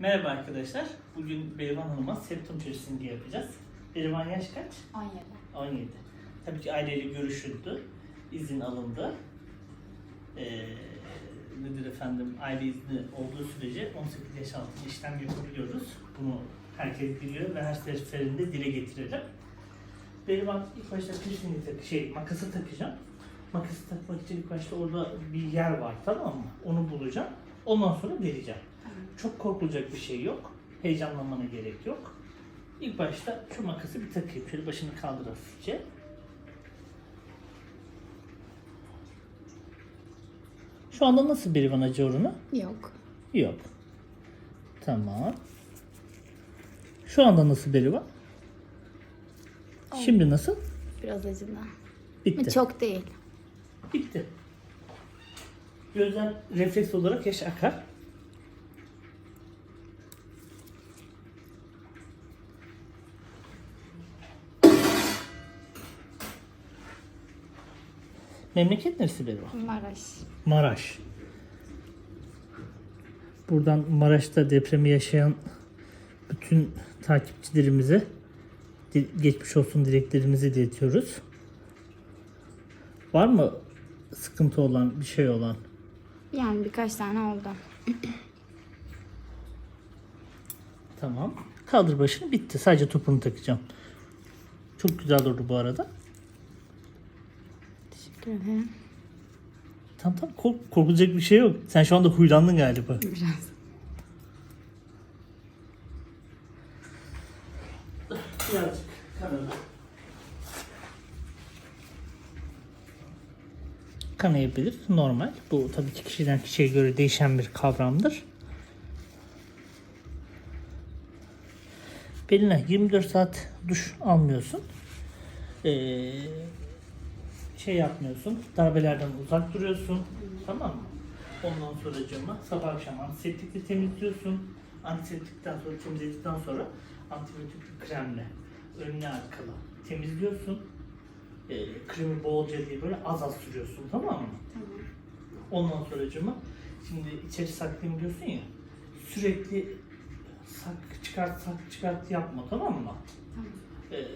Merhaba arkadaşlar. Bugün Berivan Hanım'a septum çözümünü yapacağız. Berivan yaş kaç? 17. 17. Tabii ki aileyle görüşüldü. izin alındı. Ee, nedir efendim? Aile izni olduğu sürece 18 yaş altında işlem yapabiliyoruz. Bunu herkes biliyor ve her seferinde dile getirelim. Berivan ilk başta piercingi tak şey makası takacağım. Makası takmak için ilk başta orada bir yer var tamam mı? Onu bulacağım. Ondan sonra deleceğim. Çok korkulacak bir şey yok. Heyecanlanmana gerek yok. İlk başta şu makası bir takayım. Şöyle başını kaldır hafifçe. Şu anda nasıl bir van acı oranı? Yok. Yok. Tamam. Şu anda nasıl beri var? Şimdi nasıl? Biraz acıdı. Bitti. Çok değil. Bitti. Gözden refleks olarak yaş akar. Memleket neresi benim? Maraş. Maraş. Buradan Maraş'ta depremi yaşayan bütün takipçilerimize geçmiş olsun dileklerimizi iletiyoruz. Var mı sıkıntı olan, bir şey olan? Yani birkaç tane oldu. Tamam. Kaldır başını bitti. Sadece topunu takacağım. Çok güzel durdu bu arada. Teşekkür ederim. Tamam tamam kork- korkulacak bir şey yok. Sen şu anda huylandın galiba. Biraz. Birazcık kanadı. Kanayabilir. Normal. Bu tabii ki kişiden kişiye göre değişen bir kavramdır. Beline 24 saat duş almıyorsun. Ee, şey yapmıyorsun. Darbelerden uzak duruyorsun. Tamam mı? Ondan sonra camı sabah akşam antiseptikle temizliyorsun. Antiseptikten sonra temizledikten sonra antibiyotik kremle önüne arkalı temizliyorsun. Ee, kremi bolca diye böyle az az sürüyorsun tamam mı? Tamam. Ondan sonra camı şimdi içeri saklayayım diyorsun ya sürekli sak çıkart sak çıkart yapma tamam mı? Tamam. Ee,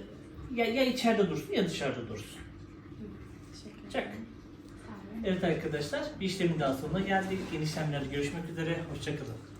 ya, ya içeride dursun ya dışarıda dursun. Olun. Evet arkadaşlar bir işlemin daha sonuna geldik. Yeni işlemlerde görüşmek üzere. Hoşçakalın.